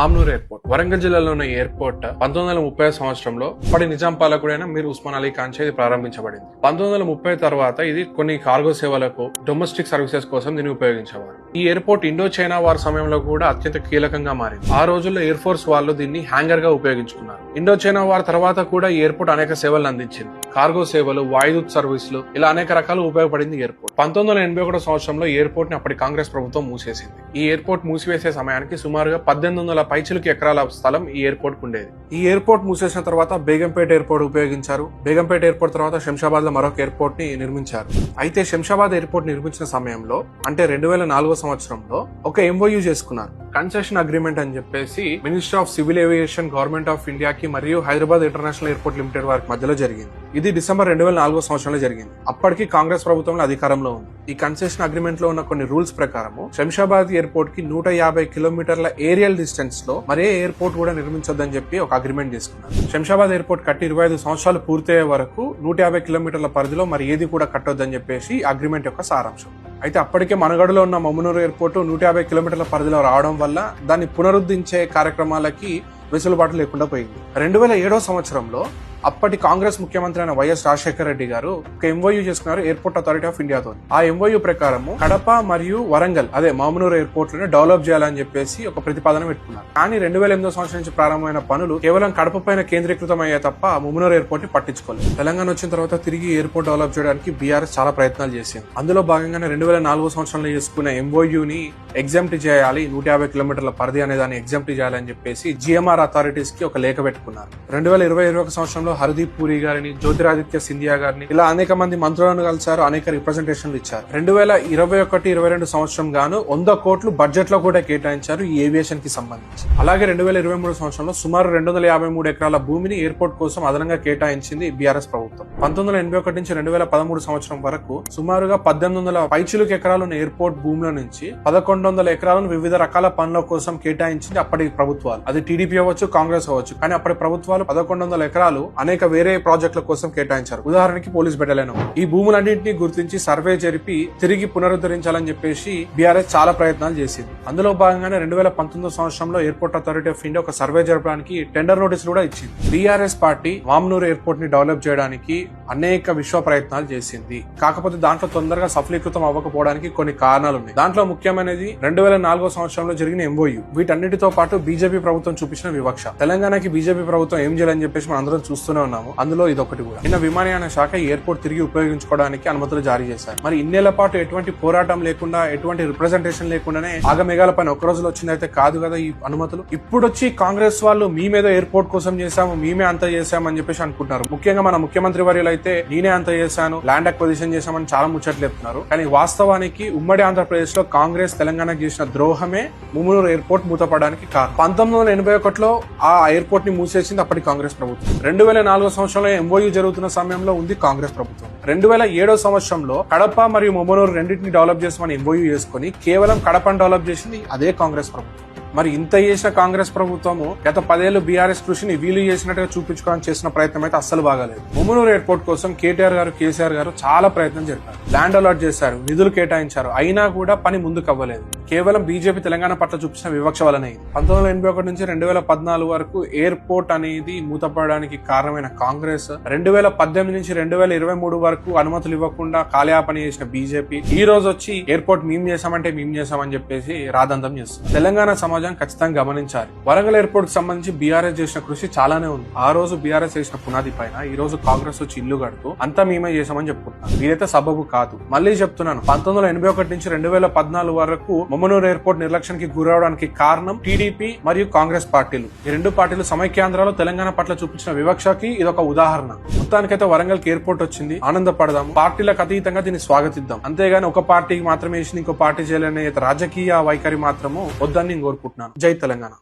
ఆమ్నూర్ airport. Warangal జిల్లాలోని airport పంతొమ్మిది వందల ముప్పై సంవత్సరంలో అప్పటి నిజాం పాలకుడైన మీర్ ఉస్మాన్ అలీ ఖాన్ చే ఇది ప్రారంభించబడింది. పంతొమ్మిది వందల ముప్పై తర్వాత ఇది కొన్ని కార్గో సేవలకు డొమెస్టిక్ సర్వీసెస్ కోసం దీన్ని ఉపయోగించేవారు. ఈ ఎయిర్పోర్ట్ ఇండో చైనా వార్ సమయంలో కూడా అత్యంత కీలకంగా మారింది. ఆ రోజుల్లో ఎయిర్ ఫోర్స్ వాళ్ళు దీన్ని హ్యాంగర్గా ఉపయోగించుకున్నారు. ఇండో చైనా వార్ తర్వాత కూడా ఈ ఎయిర్పోర్ట్ అనేక సేవలను అందించింది. కార్గో సేవలు వాయుదూత్ సర్వీసులు ఇలా అనేక రకాలు ఉపయోగపడింది ఎయిర్పోర్ట్. పంతొమ్మిది వందల ఎనభై ఒకటో సంవత్సరంలో ఎయిర్పోర్ట్ని అప్పటి కాంగ్రెస్ ప్రభుత్వం మూసేసింది. ఈ ఎయిర్పోర్ట్ మూసివేసే సమయానికి సుమారుగా పద్దెనిమిది వందల పైచిలకు ఎకరాల స్థలం ఈ ఎయిర్పోర్ట్కు ఉండేది. ఈ ఎయిర్పోర్ట్ మూసేసిన తర్వాత బేగంపేట ఎయిర్పోర్ట్ ఉపయోగించారు. బేగంపేట ఎయిర్పోర్ట్ తర్వాత శంషాబాద్లో మరొక ఎయిర్పోర్ట్ని నిర్మించారు. అయితే శంషాబాద్ ఎయిర్పోర్ట్ నిర్మించిన సమయంలో అంటే రెండు వేల నాలుగో సంవత్సరంలో ఒక ఎంఓయూ చేసుకున్నారు. కన్సెషన్ అగ్రిమెంట్ అని చెప్పేసి minister of civil aviation government of ఇండియాకి మరియు హైదరాబాద్ ఇంటర్నేషనల్ ఎయిర్పోర్ట్ లిమిటెడ్ వారికి మధ్యలో జరిగింది. ఇది డిసెంబర్ రెండు వేల నాలుగో సంవత్సరంలో జరిగింది. అప్పటికి కాంగ్రెస్ ప్రభుత్వంలో అధికారంలో ఉంది. ఈ కన్సెషన్ అగ్రిమెంట్లో ఉన్న కొన్ని రూల్స్ ప్రకారము శంషాబాద్ ఎయిర్పోర్ట్కి నూట యాభై కిలోమీటర్ల ఏరియల్ డిస్టెన్స్లో మరే ఎయిర్పోర్ట్ కూడా నిర్మించొద్దని చెప్పి ఒక అగ్రిమెంట్ తీసుకున్నారు శంషాబాద్ ఎయిర్పోర్ట్ కట్టి ఇరవై ఐదు సంవత్సరాలు పూర్తయ్యే వరకు నూట యాభై కిలోమీటర్ల పరిధిలో మరి ఏది కూడా కట్టొద్దని చెప్పేసి అగ్రిమెంట్ యొక్క సారాంశం. అయితే అప్పటికే మనగడలో ఉన్న మమ్మనూరు ఎయిర్పోర్ట్ నూట యాభై కిలోమీటర్ల పరిధిలో రావడం వల్ల దాన్ని పునరుద్ధరించే కార్యక్రమాలకి వెసులుబాటు లేకుండా పోయింది. రెండు వేల ఏడో సంవత్సరంలో అప్పటి కాంగ్రెస్ ముఖ్యమంత్రి అయిన వైఎస్ రాజశేఖర రెడ్డి గారు ఒక ఎంఓయూ చేసుకున్నారు ఎయిర్పోర్ట్ అథారిటీ ఆఫ్ ఇండియాతో ఆ ఎంఓయూ ప్రకారము కడప మరియు వరంగల్ అదే మామునూరు ఎయిర్పోర్ట్ డెవలప్ చేయాలని చెప్పేసి ఒక ప్రతిపాదన పెట్టుకున్నారు. కానీ రెండు వేల ఎనిమిదో సంవత్సరం నుంచి ప్రారంభమైన పనులు కేవలం కడప పైన కేంద్రీకృతం అయ్యే తప్ప ముమ్మనూరు ఎయిర్పోర్ట్ని పట్టించుకోలేదు. తెలంగాణ వచ్చిన తర్వాత తిరిగి ఎయిర్పోర్ట్ డెవలప్ చేయడానికి బీఆర్ఎస్ చాలా ప్రయత్నాలు చేసింది. అందులో భాగంగానే రెండు వేల నాలుగో సంవత్సరంలో చేసుకున్న ఎంఓయూని ఎగ్జామ్ట్ చేయాలి నూట యాభై కిలోమీటర్ల పరిధి అనే దాన్ని ఎగ్జామ్ట్ చేయాలని చెప్పేసి జిఎంఆర్ అథారిటీస్కి ఒక లేఖ పెట్టుకున్నారు. రెండు వేల ఇరవై ఇరవై ఒక సంవత్సరంలో హర్దీప్ పూరి గారిని జ్యోతిరాదిత్య సింధియా గారిని ఇలా అనేక మంది మంత్రులను కలిసారు అనేక రిప్రజెంటేషన్లు ఇచ్చారు. రెండు వేల ఇరవై ఒకటి ఇరవై రెండు సంవత్సరం గాను వంద కోట్లు బడ్జెట్లో కూడా కేటాయించారు ఈ ఏవియేషన్కి సంబంధించి. అలాగే రెండు వేల ఇరవై మూడు సంవత్సరంలో సుమారు రెండు వందల యాభై మూడు ఎకరాల భూమిని ఎయిర్పోర్ట్ కోసం అదనంగా కేటాయించింది బీఆర్ఎస్ ప్రభుత్వం. పంతొమ్మిది వందల ఎనభై ఒకటి నుంచి రెండు వేల పదమూడు సంవత్సరం వరకు సుమారుగా పద్దెనిమిది వందల పైచులకు ఎకరాలు ఉన్న ఎయిర్పోర్ట్ భూముల నుంచి పదకొండు వందల ఎకరాలను వివిధ రకాల పనుల కోసం కేటాయించింది అప్పటి ప్రభుత్వాలు. అది టీడీపీ అవ్వచ్చు కాంగ్రెస్ అవ్వచ్చు కానీ అప్పటి ప్రభుత్వాలు పదకొండు వందల ఎకరాలు అనేక వేరే ప్రాజెక్టుల కోసం కేటాయించారు. ఉదాహరణకి పోలీస్ బెటాలియన్. ఈ భూములన్నింటినీ గుర్తించి సర్వే జరిపి తిరిగి పునరుద్ధరించాలని చెప్పేసి బీఆర్ఎస్ చాలా ప్రయత్నాలు చేసింది. అందులో భాగంగానే రెండు వేల పంతొమ్మిది సంవత్సరంలో ఎయిర్పోర్ట్ అథారిటీ ఆఫ్ ఇండియా ఒక సర్వే జరపడానికి టెండర్ నోటీస్ కూడా ఇచ్చింది. బీఆర్ఎస్ పార్టీ వామ్నూర్ ఎయిర్పోర్ట్ని డెవలప్ చేయడానికి అనేక విశ్వ ప్రయత్నాలు చేసింది. కాకపోతే దాంట్లో తొందరగా సఫలీకృతం అవ్వకపోవడానికి కొన్ని కారణాలు ఉన్నాయి దాంట్లో ముఖ్యమైనది రెండు వేల నాలుగో సంవత్సరంలో జరిగిన ఎంఓయూ వీటన్నిటితో పాటు బీజేపీ ప్రభుత్వం చూపించిన వివక్ష. తెలంగాణకి బీజేపీ ప్రభుత్వం ఏం చేయాలని చెప్పేసి మనం అందరం చూస్తూనే ఉన్నాము. అందులో ఇదొకటి కూడా. నిన్న విమానయాన శాఖ ఎయిర్పోర్ట్ తిరిగి ఉపయోగించుకోవడానికి అనుమతులు జారీ చేశారు. మరి ఇన్నేళ్ళ పాటు ఎటువంటి పోరాటం లేకుండా ఎటువంటి రిప్రజెంటేషన్ లేకుండానే ఆగమేఘాల పైన ఒక్క రోజులో వచ్చిందైతే కాదు కదా ఈ అనుమతులు? ఇప్పుడు వచ్చి కాంగ్రెస్ వాళ్ళు మీ మీద ఎయిర్పోర్ట్ కోసం చేశాము మేమే అంత చేశామని చెప్పేసి అనుకుంటున్నారు. ముఖ్యంగా మన ముఖ్యమంత్రి వర్యులు అయితే నేనే అంత చేశాను ల్యాండ్ అక్విజిషన్ చేశామని చాలా ముచ్చట్లు చెప్తున్నారు. కానీ వాస్తవానికి ఉమ్మడి ఆంధ్రప్రదేశ్లో కాంగ్రెస్ తెలంగాణకు చేసిన ద్రోహమే ముమ్మూరు ఎయిర్పోర్ట్ మూతపడడానికి కారణం. పంతొమ్మిది వందల ఎనభై ఒకటిలో ఆ ఎయిర్పోర్ట్ని మూసేసింది అప్పటి కాంగ్రెస్ ప్రభుత్వం. రెండు వేల నాలుగో సంవత్సరంలో ఎంఓయూ జరుగుతున్న సమయంలో ఉంది కాంగ్రెస్ ప్రభుత్వం. రెండు వేల ఏడో సంవత్సరంలో కడప మరియు మొమనూరు రెండింటిని డెవలప్ చేసామని ఎంఓయూ చేసుకుని కేవలం కడపను డెవలప్ చేసింది అదే కాంగ్రెస్ ప్రభుత్వం. మరి ఇంత చేసిన కాంగ్రెస్ ప్రభుత్వము గత పదేళ్ళు బీఆర్ఎస్ కృషిని వీలు చేసినట్టుగా చూపించుకోవడానికి చేసిన ప్రయత్నం అయితే అస్సలు బాగాలేదు. ముమ్మనూరు ఎయిర్పోర్ట్ కోసం కేటీఆర్ గారు కేసీఆర్ గారు చాలా ప్రయత్నం జరిపారు ల్యాండ్ అలాట్ చేశారు నిధులు కేటాయించారు. అయినా కూడా పని ముందుకు అవ్వలేదు. కేవలం బీజేపీ తెలంగాణ పట్ల చూపించిన వివక్ష వలన ఇది పంతొమ్మిది వందల ఎనభై ఒకటి నుంచి రెండు వేల పద్నాలుగు వరకు ఎయిర్పోర్ట్ అనేది మూతపడడానికి కారణమైన కాంగ్రెస్. రెండు వేల పద్దెనిమిది నుంచి రెండు వేల ఇరవై మూడు వరకు అనుమతులు ఇవ్వకుండా కాలయాపన చేసిన బీజేపీ. ఈ రోజు వచ్చి ఎయిర్పోర్ట్ మేము చేసామంటే మేము చేసామని చెప్పేసి రాదంతం చేస్తుంది. తెలంగాణ సమాజం ఖచ్చితంగా గమనించాలి. వరంగల్ ఎయిర్పోర్ట్కి సంబంధించి బీఆర్ఎస్ చేసిన కృషి చాలానే ఉంది. ఆ రోజు బీఆర్ఎస్ చేసిన పునాది పైన ఈ రోజు కాంగ్రెస్ వచ్చి ఇల్లు కడుతూ అంతా మేమే చేసామని చెప్పుకుంటున్నాను ఇదైతే సబబు కాదు. మళ్ళీ చెప్తున్నాను. పంతొమ్మిది వందల ఎనభై ఒకటి నుంచి రెండు వేల పద్నాలుగు వరకు మొమ్మనూరు ఎయిర్పోర్ట్ నిర్లక్ష్యానికి గురవడానికి కారణం టీడీపీ మరియు కాంగ్రెస్ పార్టీలు. ఈ రెండు పార్టీలు సమైక్యాంధ్రాలో తెలంగాణ పట్ల చూపించిన వివక్షకి ఇది ఒక ఉదాహరణ. మొత్తానికైతే వరంగల్కి ఎయిర్పోర్ట్ వచ్చింది. ఆనందపడదాం పార్టీలకు అతీతంగా దీన్ని స్వాగతిద్దాం. అంతేగాని ఒక పార్టీకి మాత్రమే వేసి ఇంకో పార్టీ చేయాలనే రాజకీయ వైఖరి మాత్రము వద్దని నేను కోరుకుంటున్నాను. జై తెలంగాణ.